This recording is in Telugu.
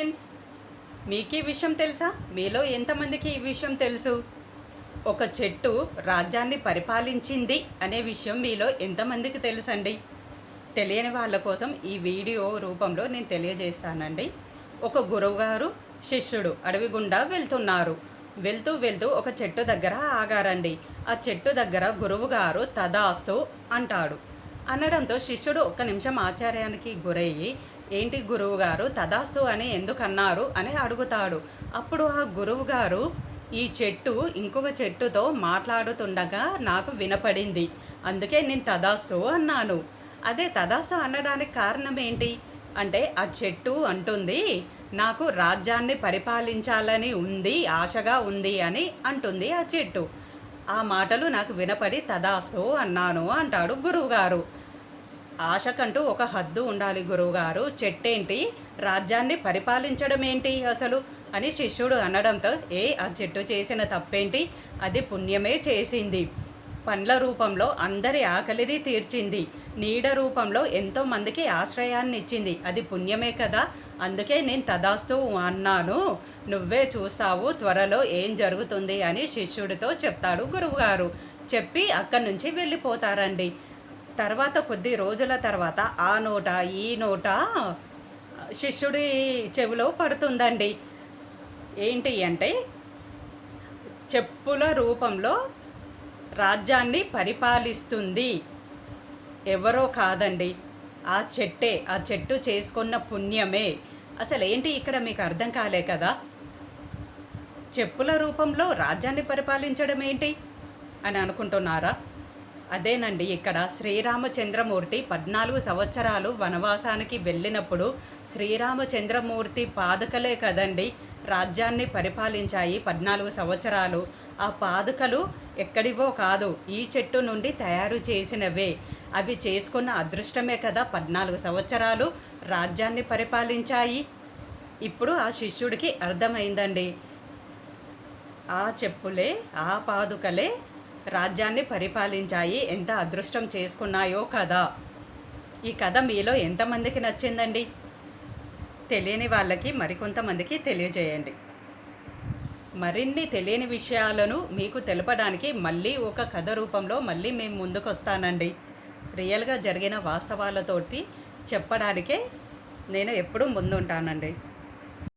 ఫ్రెండ్స్ మీకు ఈ విషయం తెలుసా? మీలో ఎంతమందికి ఈ విషయం తెలుసు? ఒక చెట్టు రాజ్యాన్ని పరిపాలించింది అనే విషయం మీలో ఎంతమందికి తెలుసండి? తెలియని వాళ్ళ కోసం ఈ వీడియో రూపంలో నేను తెలియజేస్తానండి. ఒక గురువుగారు శిష్యుడు అడవి గుండా వెళ్తున్నారు. వెళ్తూ వెళ్తూ ఒక చెట్టు దగ్గర ఆగారండి. ఆ చెట్టు దగ్గర గురువుగారు తదాస్తు అంటాడు. అనడంతో శిష్యుడు ఒక్క నిమిషం ఆచార్యానికి గురయ్యి ఏంటి గురువు గారు తదాస్తు అని ఎందుకన్నారు? అని అడుగుతాడు. అప్పుడు ఆ గురువు గారు ఈ చెట్టు ఇంకొక చెట్టుతో మాట్లాడుతుండగా నాకు వినపడింది. అందుకే నేను తదాస్తు అన్నాను. అదే తదాస్తు అనడానికి కారణం ఏంటి? అంటే ఆ చెట్టు అంటుంది నాకు రాజ్యాన్ని పరిపాలించాలని ఉంది ఆశగా ఉంది అని అంటుంది ఆ చెట్టు. ఆ మాటలు నాకు వినపడి తదాస్తు అన్నాను అంటాడు గురువుగారు. ఆశకంటూ ఒక హద్దు ఉండాలి గురువుగారు. చెట్టేంటి? రాజ్యాన్ని పరిపాలించడం ఏంటి అసలు? అని శిష్యుడు అనడంతో ఏ ఆ చెట్టు చేసిన తప్పేంటి? అది పుణ్యమే చేసింది. పండ్ల రూపంలో అందరి ఆకలిని తీర్చింది. నీడ రూపంలో ఎంతో మందికి ఆశ్రయాన్ని ఇచ్చింది అది పుణ్యమే కదా? అందుకే నేను తదాస్తు అన్నాను. నువ్వే చూస్తావు త్వరలో ఏం జరుగుతుంది అని శిష్యుడితో చెప్తాడు గురువుగారు. చెప్పి అక్కడి నుంచి వెళ్ళిపోతారండి. తర్వాత కొద్ది రోజుల తర్వాత ఆ నోట ఈ నోట శిష్యుడి చెవిలో పడుతుందండి. ఏంటి అంటే చెప్పుల రూపంలో రాజ్యాన్ని పరిపాలిస్తుంది. ఎవరో కాదండి. ఆ చెట్టే ఆ చెట్టు చేసుకున్న పుణ్యమే. అసలు ఏంటి ఇక్కడ మీకు అర్థం కాలే కదా? చెప్పుల రూపంలో రాజ్యాన్ని పరిపాలించడం ఏంటి? అని అనుకుంటున్నారా? అదేనండి ఇక్కడ శ్రీరామచంద్రమూర్తి పద్నాలుగు సంవత్సరాలు వనవాసానికి వెళ్ళినప్పుడు శ్రీరామచంద్రమూర్తి పాదుకలే కదండి రాజ్యాన్ని పరిపాలించాయి పద్నాలుగు సంవత్సరాలు. ఆ పాదుకలు ఎక్కడివో కాదు ఈ చెట్టు నుండి తయారు చేసినవే. అవి చేసుకున్న అదృష్టమే కదా పద్నాలుగు సంవత్సరాలు రాజ్యాన్ని పరిపాలించాయి. ఇప్పుడు ఆ శిష్యుడికి అర్థమైందండి. ఆ చెప్పులే ఆ పాదుకలే రాజ్యాన్ని పరిపాలించాయి. ఎంత అదృష్టం చేసుకున్నాయో కదా. ఈ కథ మీలో ఎంతమందికి నచ్చిందండి? తెలియని వాళ్ళకి మరికొంతమందికి తెలియజేయండి. మరిన్ని తెలియని విషయాలను మీకు తెలపడానికి మళ్ళీ ఒక కథ రూపంలో మళ్ళీ మేము ముందుకు వస్తానండి రియల్గా జరిగిన వాస్తవాలతోటి చెప్పడానికే నేను ఎప్పుడూ ముందుంటానండి.